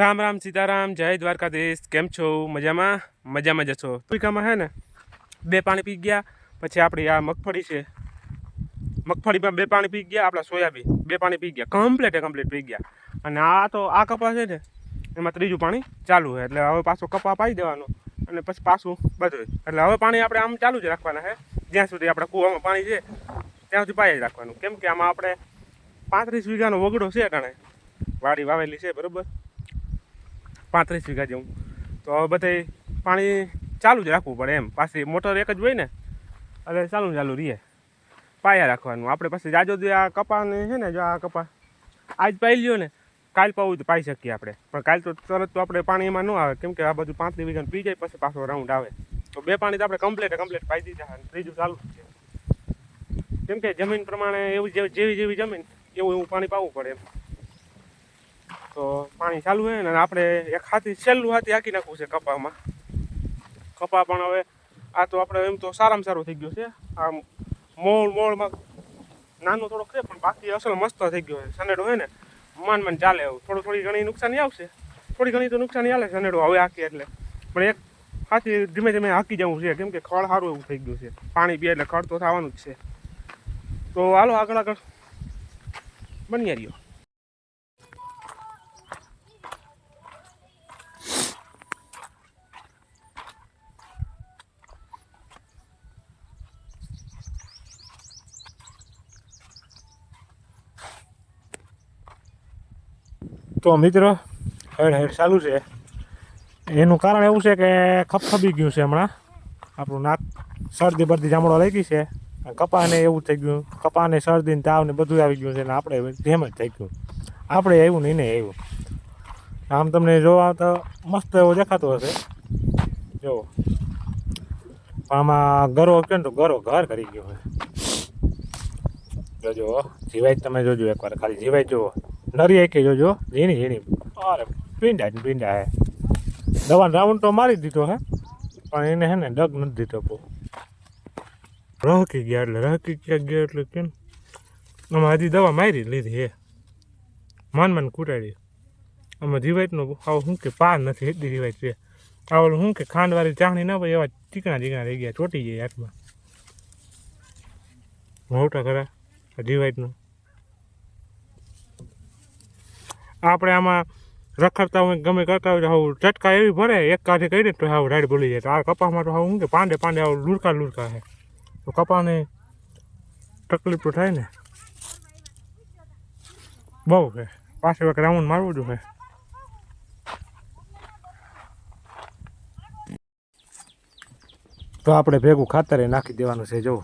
રામ રામ સીતારામ, જય દ્વારકાધીશ, કેમ છો? મજામાં? મજામાં જશો તુઈકામાં હે ને, બે પાણી પી ગયા, પછી આપણી આ મગફળી છે. મગફળીમાં બે પાણી પી ગયા, આપણા સોયાબીન, બે પાણી પી ગયા કમ્પ્લીટ કમ્પ્લીટ પી ગયા. અને આ તો આ કપા છે ને, એમાં ત્રીજું પાણી ચાલુ છે, એટલે હવે પાછું કપા પાઈ દેવાનું, અને પછી પાછું બધું. એટલે હવે પાણી આપણે આમ ચાલુ જ રાખવાના છે જ્યાં સુધી આપણા કૂવામાં પાણી છે, ત્યાં સુધી પાઈ જ રાખવાનું. કેમ કે આમાં આપણે પાંત્રીસ વીઘાનો વગડો છે અટાણે. વાડી વાવેલી છે, બરોબર? પાંત્રીસ વીઘા જેવું. તો હવે બધે પાણી ચાલુ જ રાખવું પડે એમ. પાછી મોટર એક જ હોય ને, એટલે ચાલુ ચાલુ રહીએ પાયા રાખવાનું. આપણે પછી જાજો જે આ કપાને છે ને, જો આ કપા આજ પાઈ લ્યો ને, કાલ પાવું તો પાઈ શકીએ આપણે. પણ કાલ તો તરત તો આપણે પાણી એમાં ન આવે. કેમ કે આ બધું પાંત્રીસ વીઘા પી જાય, પછી પાછો રાઉન્ડ આવે. તો બે પાણી તો આપણે કમ્પ્લીટ કમ્પ્લીટ પાઈ દીધા અને ત્રીજું ચાલુ છે. કેમ કે જમીન પ્રમાણે એવું જેવી જેવી જમીન, એવું એવું પાણી પાવું પડે એમ. તો પાણી ચાલુ હોય ને આપણે એક હાથી, છેલ્લું હાથી હાકી નાખવું છે કપામાં. કપા પણ હવે આ તો આપણે એમ તો સારામાં સારું થઈ ગયું છે. આમ મોળ મોળમાં નાનું થોડુંક છે, પણ બાકી અસલ મસ્ત થઈ ગયો છે. સનેડો હોય ને, માન માન ચાલે એવું. થોડું, થોડી ઘણી નુકસાની આવશે. થોડી ઘણી તો નુકસાની આવે સનેડો હવે હાકી એટલે. પણ એક હાથી ધીમે ધીમે હાકી જવું છે. કેમ કે ખળ સારું એવું થઈ ગયું છે. પાણી પીએ એટલે ખળ તો થવાનું જ છે. તો હાલો આગળ આગળ. બની રહ્યો. તો મિત્રો, હેડ હેડ, ચાલુ છે. એનું કારણ એવું છે કે ખપખપી ગયું છે હમણાં. આપણું નાક શરદી બરદી જામડો લઈ ગઈ છે કપાને એવું થઈ ગયું. કપાને શરદી તાવ ને બધું આવી ગયું છે ને આપણે જેમ જ થઈ ગયું. આપણે આવ્યું નહીં ને આવ્યું. આમ તમને જોવા તો મસ્ત એવો દેખાતો હશે. પણ આમાં ગરો કે તો ગરો ઘર કરી ગયો હોય જોજો જીવાય તમે જોજો એકવાર. ખાલી જીવાય જુઓ. નરી એકે જોજો ઝીણી ઝીણી. અરે પીંડા જ પીંડા હે દવાનો રાઉન્ડ તો મારી દીધો હે, પણ એને હે ને ડગ નથી દીધો બહુ. રહકી ગયા એટલે, રહકી ક્યાં ગયા એટલે કેમ આમાં હજી દવા મારી લીધી હે. માન માન કુટાડી. આમાં જીવાતનો આવું શું કે પાર નથી એટલી જીવાત છે. આ ઓલું શું કે ખાંડવાળી ચાણી ના ભાઈ એવા ચીકણા ચીકણા રહી ગયા, ચોટી જાય હાથમાં. મોટા ખરા જીવાતનું. આપણે આમાં રખડતા હોય ગમે કરતા હોય તો ચટકા એવી ભરે, એક કાઢી કરીને તો હાવ રાઈડ બોલી જાય. તો આ કપાસમાં તો હાવ કે પાંડે પાંડે હાવ લુડકા લુડકા છે તો કપાને તકલીફ તો થાય ને. બહુ છે પાછળ એક રાઉન્ડ મારવું જોઈએ તો આપણે ભેગું ખાતર નાખી દેવાનું છે, જો.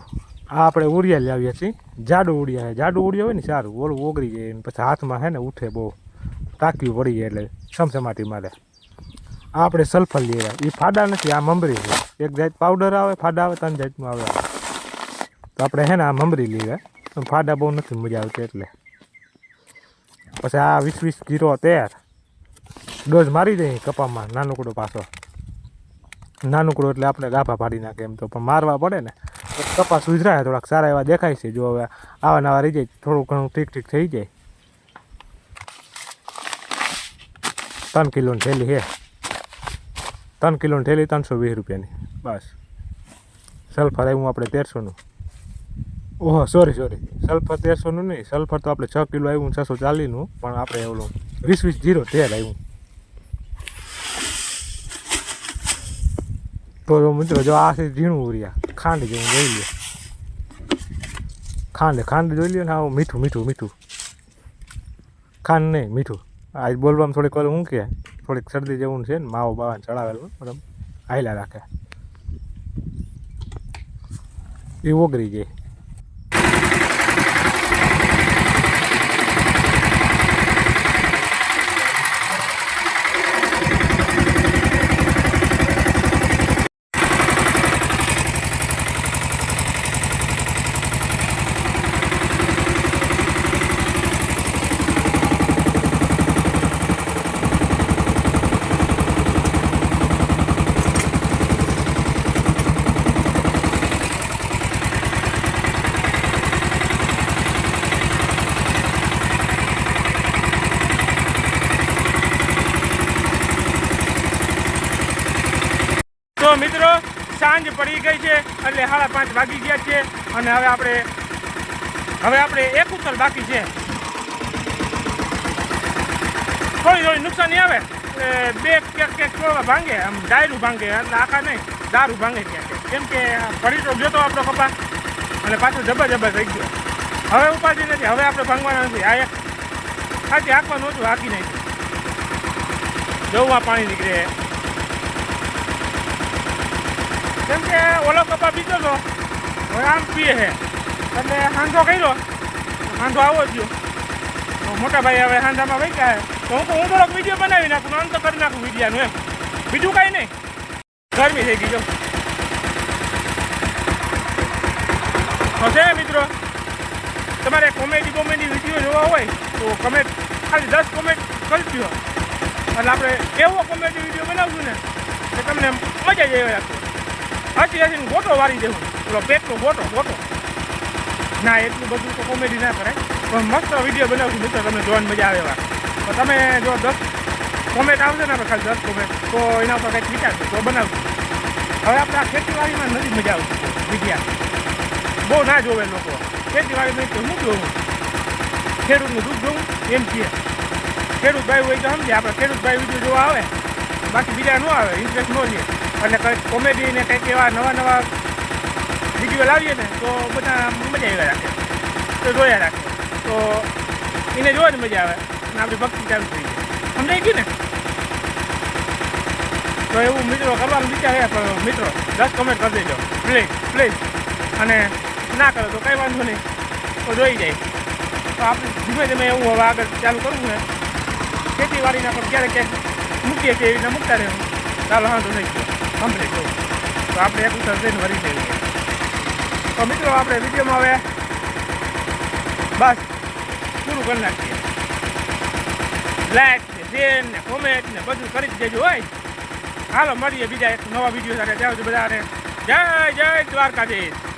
આ આપણે ઉડિયા લાવીએ છીએ. જાડું ઉડિયા છે જાડું ઉડિયા હોય ને સારું. ઓલું ઓગળી જાય પછી હાથમાં છે ને ઉઠે બહુ. ટાંક્યું પડી એટલે સમસમાટી મારે. આ આપણે સલ્ફર લઈએ એ ફાડા નથી, આ મમરી છે. એક જાત પાવડર આવે, ફાડા આવે, ત્રણ જાતનું આવે. તો આપણે હે ને આ મમરી લઈએ પણ ફાડા બહુ નથી મજા આવતી એટલે. પછી આ વીસ વીસ જીરો તૈયાર. ડોઝ મારી દઈએ કપામાં, નાનકડો પાછો. નાનકડો એટલે આપણે ગાભા પાડી નાખે એમ તો, પણ મારવા પડે ને. કપાસ સુધરાય થોડાક સારા એવા દેખાય છે. જો હવે આવા નવા રહી જાય, થોડું ઘણું ઠીક ઠીક થઈ જાય. ત્રણ કિલોની થેલી છે ત્રણ કિલોની થેલી ત્રણસો વીસ રૂપિયાની બસ સલ્ફર આવ્યું આપણે તેરસોનું ઓહો સોરી સોરી સલ્ફર તેરસોનું નહીં સલ્ફર તો આપણે છ કિલો આવ્યું છસો ચાલીસનું પણ આપણે એવું વીસ વીસ જીરો તેલ આવ્યું તો મિત્રો જો આ છે ઝીણું ઉર્યા ખાંડ જેવું જોઈ લે ખાંડ ખાંડ જોઈ લે ને આવું મીઠું મીઠું મીઠું ખાંડ નહીં મીઠું આજ બોલવામાં થોડીક વાર હું કે, થોડીક શરદી જેવું છે ને, માવો બાવાને ચડાવેલું બરાબર. હાયલા રાખે. એ ઓગરી જાય મિત્રો, સાંજ પડી ગઈ છે, એટલે સાડા પાંચ વાગી ગયા છે, અને હવે આપણે હવે આપણે એક ઉત્તર બાકી છે. થોડી થોડી નુકસાની આવે બે ક્યાંક ક્યાંક ભાંગે, આમ ડાયરું ભાંગે, એટલે આખા નહીં, દારૂ ભાંગે ક્યાંક કેમ કે પડી તો જોતો આપણો કપા અને પાછો જબર જબર થઈ ગયો. હવે ઉપાધિ નથી, હવે આપણે ભાંગવાના નથી. આ એક ખાલી આંખમાં હતું, હાકી નહીં જવું પાણી નીકળે. કેમ કે ઓલો કપા પીતો હતો. હવે આમ પીએ છે. એટલે હાંધો કર્યો. હાંધો આવો જ ગયો. મોટા ભાઈ હવે હાંધામાં વૈકા તો હું તો હું થોડોક વીડિયો બનાવી નાખું, અંત કરી નાખું વિડીયાનું એમ. બીજું કાંઈ નહીં. ગરમી થઈ ગઈ જો. હશે મિત્રો, તમારે કોમેડી કોમેડી વીડિયો જોવા હોય, તો કમેન્ટ ખાલી દસ કોમેન્ટ કરી દો એટલે આપણે એવો કોમેડી વીડિયો બનાવશું ને, કે તમને મજા જ રાખશે હસી હસીને ગોટો વારી દેવું. પેલો પેટનો ગોટો ગોટો. ના, એટલું બધું તો કોમેડી ના કરે. પણ મસ્ત વીડિયો બનાવશું મિત્રો, તમને જોવાની મજા આવે એવા. તો તમે જો દસ કોમેન્ટ આવશે ને ખાલી દસ કોમેન્ટ તો એના ઉપર કંઈક વિચારશું તો બનાવશું હવે આપણે આ ખેતીવાડીમાં નથી મજા આવતી વિદ્યા. બહુ ના જોવે લોકો. ખેતીવાડીમાં તો શું જોવું ખેડૂતનું દૂધ જોવું એમ છીએ ખેડૂત ભાઈ હોય તો સમજે, આપણે ખેડૂત ભાઈ વીડિયો જોવા આવે. બાકી બીજા ન આવે ઇન્ટરેસ્ટ ન લે. એટલે કંઈક કોમેડી ને કંઈક એવા નવા નવા વીડિયો લાવીએ ને, તો બધા મજા આવ્યા રાખે. તો જોયા રાખે. તો એને જોવાની મજા આવે. અને આપણી ભક્તિ ચાલુ થઈ જાય. સમજાઈ ગયું ને? તો એવું મિત્રો કરવાનું વિચાર છે, પણ મિત્રો દસ કમેન્ટ કરી દેજો. પ્લીઝ પ્લીઝ અને ના કરો તો કંઈ વાંધો નહીં. તો જોઈ જાય. તો આપણે ધીમે ધીમે એવું હવે આગળ ચાલુ કરવું ને. ખેતીવાડીના પણ ક્યારેક ક્યાંક મૂકીએ છીએ એવી રીતના મૂકતા રહેવું. ચાલો, વાંધો નહીં. કમ્પ્લીટ જવું તો આપણે એક ઉત્તર જઈને ભરી જઈએ. તો મિત્રો, આપણે વિડીયોમાં હવે બસ પૂરું કરી નાખીએ. લાઈક ને શેર ને કોમેન્ટ ને બધું કરી જ દેજો હોય હાલો, મળીએ બીજા એક નવા વીડિયો સાથે. ત્યાં બધાને જય જય દ્વારકાધીશ.